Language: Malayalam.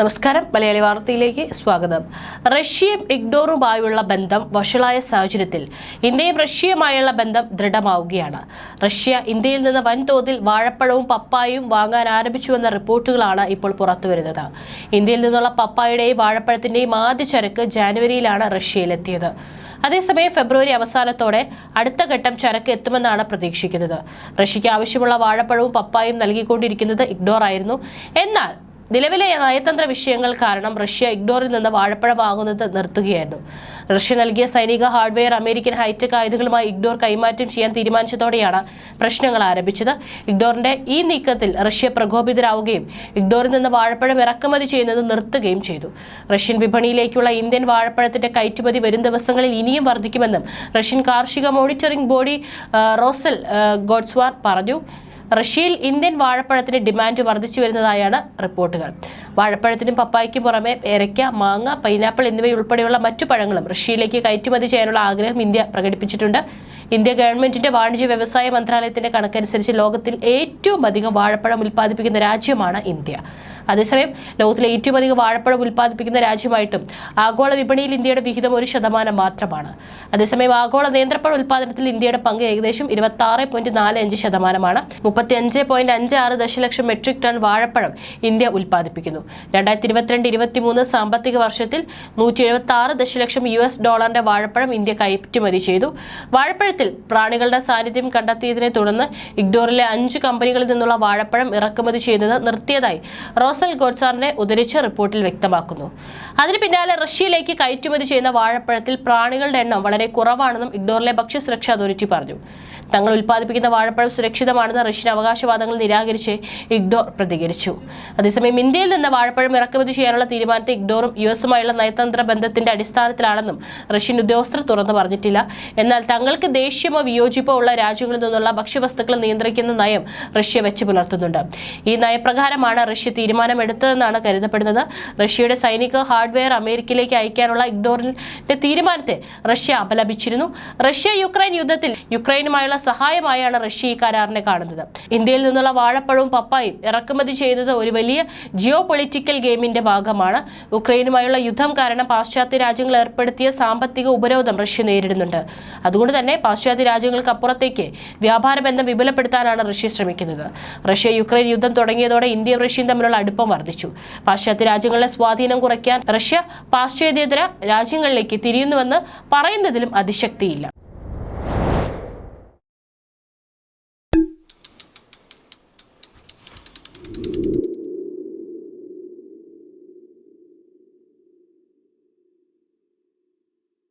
നമസ്കാരം. മലയാളി വാർത്തയിലേക്ക് സ്വാഗതം. റഷ്യയും ഇഗ്ഡോറുമായുള്ള ബന്ധം വഷളായ സാഹചര്യത്തിൽ ഇന്ത്യയും റഷ്യയുമായുള്ള ബന്ധം ദൃഢമാവുകയാണ്. റഷ്യ ഇന്ത്യയിൽ നിന്ന് വൻതോതിൽ വാഴപ്പഴവും പപ്പായയും വാങ്ങാൻ ആരംഭിച്ചുവെന്ന റിപ്പോർട്ടുകളാണ് ഇപ്പോൾ പുറത്തുവരുന്നത്. ഇന്ത്യയിൽ നിന്നുള്ള പപ്പായയുടെയും വാഴപ്പഴത്തിന്റെയും ആദ്യ ചരക്ക് ജാനുവരിയിലാണ് റഷ്യയിലെത്തിയത്. അതേസമയം ഫെബ്രുവരി അവസാനത്തോടെ അടുത്ത ഘട്ടം ചരക്ക് എത്തുമെന്നാണ് പ്രതീക്ഷിക്കുന്നത്. റഷ്യയ്ക്ക് ആവശ്യമുള്ള വാഴപ്പഴവും പപ്പായും നൽകിക്കൊണ്ടിരിക്കുന്നത് ഇഗ്ഡോർ ആയിരുന്നു എന്നാൽ നിലവിലെ നയതന്ത്ര വിഷയങ്ങൾ കാരണം റഷ്യ ഇഗ്നോറിൽ നിന്ന് വാഴപ്പഴം വാങ്ങുന്നത് നിർത്തുകയായിരുന്നു. റഷ്യ നൽകിയ സൈനിക ഹാർഡ്വെയർ അമേരിക്കൻ ഹൈടെക് ആയുധങ്ങളുമായി ഇഗ്നോർ കൈമാറ്റം ചെയ്യാൻ തീരുമാനിച്ചതോടെയാണ് പ്രശ്നങ്ങൾ ആരംഭിച്ചത്. ഇഗ്നോറിന്റെ ഈ നീക്കത്തിൽ റഷ്യ പ്രകോപിതരാവുകയും ഇഗ്നോറിൽ നിന്ന് വാഴപ്പഴം ഇറക്കുമതി ചെയ്യുന്നത് നിർത്തുകയും ചെയ്തു. റഷ്യൻ വിപണിയിലേക്കുള്ള ഇന്ത്യൻ വാഴപ്പഴത്തിന്റെ കയറ്റുമതി വരും ദിവസങ്ങളിൽ ഇനിയും വർദ്ധിക്കുമെന്നും റഷ്യൻ കാർഷിക മോണിറ്ററിംഗ് ബോഡി റോസൽ ഗോഡ്സ്വാർ പറഞ്ഞു. റഷ്യയിൽ ഇന്ത്യൻ വാഴപ്പഴത്തിന് ഡിമാൻഡ് വർദ്ധിച്ചു വരുന്നതായാണ് റിപ്പോർട്ടുകൾ. വാഴപ്പഴത്തിനും പപ്പായ്ക്കും പുറമെ ഏരയ്ക്ക മാങ്ങ പൈനാപ്പിൾ എന്നിവയുൾപ്പെടെയുള്ള മറ്റു പഴങ്ങളും റഷ്യയിലേക്ക് കയറ്റുമതി ചെയ്യാനുള്ള ആഗ്രഹം ഇന്ത്യ പ്രകടിപ്പിച്ചിട്ടുണ്ട്. ഇന്ത്യ ഗവൺമെന്റിന്റെ വാണിജ്യ വ്യവസായ മന്ത്രാലയത്തിന്റെ കണക്കനുസരിച്ച് ലോകത്തിൽ ഏറ്റവും അധികം വാഴപ്പഴം ഉൽപ്പാദിപ്പിക്കുന്ന രാജ്യമാണ് ഇന്ത്യ. അതേസമയം ലോകത്തിലെ ഏറ്റവും അധികം വാഴപ്പഴം ഉൽപ്പാദിപ്പിക്കുന്ന രാജ്യമായിട്ടും ആഗോള വിപണിയിൽ ഇന്ത്യയുടെ വിഹിതം ഒരു ശതമാനം മാത്രമാണ്. അതേസമയം ആഗോള നേന്ത്രപ്പഴ ഉൽപ്പാദനത്തിൽ ഇന്ത്യയുടെ പങ്ക് ഏകദേശം ഇരുപത്തി ആറ് പോയിന്റ് നാല് അഞ്ച് ശതമാനമാണ്. മുപ്പത്തി അഞ്ച് പോയിന്റ് അഞ്ച് ആറ് ദശലക്ഷം മെട്രിക് ടൺ വാഴപ്പഴം ഇന്ത്യ ഉൽപ്പാദിപ്പിക്കുന്നു. രണ്ടായിരത്തി ഇരുപത്തിരണ്ട് ഇരുപത്തിമൂന്ന് സാമ്പത്തിക വർഷത്തിൽ നൂറ്റി എഴുപത്തി ആറ് ദശലക്ഷം യു എസ് ഡോളറിന്റെ വാഴപ്പഴം ഇന്ത്യ കയറ്റുമതി ചെയ്തു. വാഴപ്പഴത്തിൽ പ്രാണികളുടെ സാന്നിധ്യം കണ്ടെത്തിയതിനെ തുടർന്ന് ഇഗ്ഡോറിലെ അഞ്ച് കമ്പനികളിൽ നിന്നുള്ള വാഴപ്പഴം ഇറക്കുമതി ചെയ്യുന്നത് നിർത്തിയതായി റോസൽ ഗോഡ്സാറിനെ ഉദരിച്ച റിപ്പോർട്ടിൽ വ്യക്തമാക്കുന്നു. അതിന് പിന്നാലെ റഷ്യയിലേക്ക് കയറ്റുമതി ചെയ്യുന്ന വാഴപ്പഴത്തിൽ പ്രാണികളുടെ എണ്ണം വളരെ കുറവാണെന്നും ഇഗ്ഡോറിലെ ഭക്ഷ്യസുരക്ഷാ അതോറിറ്റി പറഞ്ഞു. തങ്ങൾ ഉൽപ്പാദിപ്പിക്കുന്ന വാഴപ്പഴം സുരക്ഷിതമാണെന്ന റഷ്യൻ അവകാശവാദങ്ങൾ നിരാകരിച്ച് ഇഗ്ഡോർ പ്രതികരിച്ചു. അതേസമയം ഇന്ത്യയിൽ നിന്ന് വാഴപ്പഴം ഇറക്കുമതി ചെയ്യാനുള്ള തീരുമാനത്തെ ഇഗ്ഡോറും യു എസുമായുള്ള നയതന്ത്ര ബന്ധത്തിന്റെ അടിസ്ഥാനത്തിലാണെന്നും റഷ്യൻ ഉദ്യോഗസ്ഥർ തുറന്നു പറഞ്ഞിട്ടില്ല. എന്നാൽ തങ്ങൾക്ക് ദേഷ്യമോ വിയോജിപ്പോ ഉള്ള രാജ്യങ്ങളിൽ നിന്നുള്ള ഭക്ഷ്യവസ്തുക്കൾ നിയന്ത്രിക്കുന്ന നയം റഷ്യ വെച്ച് പുലർത്തുന്നുണ്ട്. ഈ നയപ്രകാരമാണ് റഷ്യ തീരുമാനമെടുത്തതെന്നാണ് കരുതപ്പെടുന്നത്. റഷ്യയുടെ സൈനിക ഹാർഡ്വെയർ അമേരിക്കയിലേക്ക് അയക്കാനുള്ള ഇഗ്ഡോറിന്റെ തീരുമാനത്തെ റഷ്യ അപലപിച്ചിരുന്നു. റഷ്യ യുക്രൈൻ യുദ്ധത്തിൽ യുക്രൈനുമായുള്ള സഹായമായാണ് റഷ്യ ഈ കരാറിനെ കാണുന്നത്. ഇന്ത്യയിൽ നിന്നുള്ള വാഴപ്പഴവും പപ്പായും ഇറക്കുമതി ചെയ്യുന്നത് ഒരു വലിയ ജിയോ പൊളിറ്റിക്കൽ ഗെയിമിന്റെ ഭാഗമാണ്. യുക്രൈനുമായുള്ള യുദ്ധം കാരണം പാശ്ചാത്യ രാജ്യങ്ങൾ ഏർപ്പെടുത്തിയ സാമ്പത്തിക ഉപരോധം റഷ്യ നേരിടുന്നുണ്ട്. അതുകൊണ്ട് തന്നെ പാശ്ചാത്യ രാജ്യങ്ങൾക്ക് അപ്പുറത്തേക്ക് വ്യാപാര ബന്ധം വിപുലപ്പെടുത്താനാണ് റഷ്യ ശ്രമിക്കുന്നത്. റഷ്യ യുക്രൈൻ യുദ്ധം തുടങ്ങിയതോടെ ഇന്ത്യയും റഷ്യയും തമ്മിലുള്ള അടുപ്പം വർദ്ധിച്ചു. പാശ്ചാത്യ രാജ്യങ്ങളുടെ സ്വാധീനം കുറയ്ക്കാൻ റഷ്യ പാശ്ചാത്യേതര രാജ്യങ്ങളിലേക്ക് തിരിയുന്നുവെന്ന് പറയുന്നതിലും അതിശക്തിയില്ല.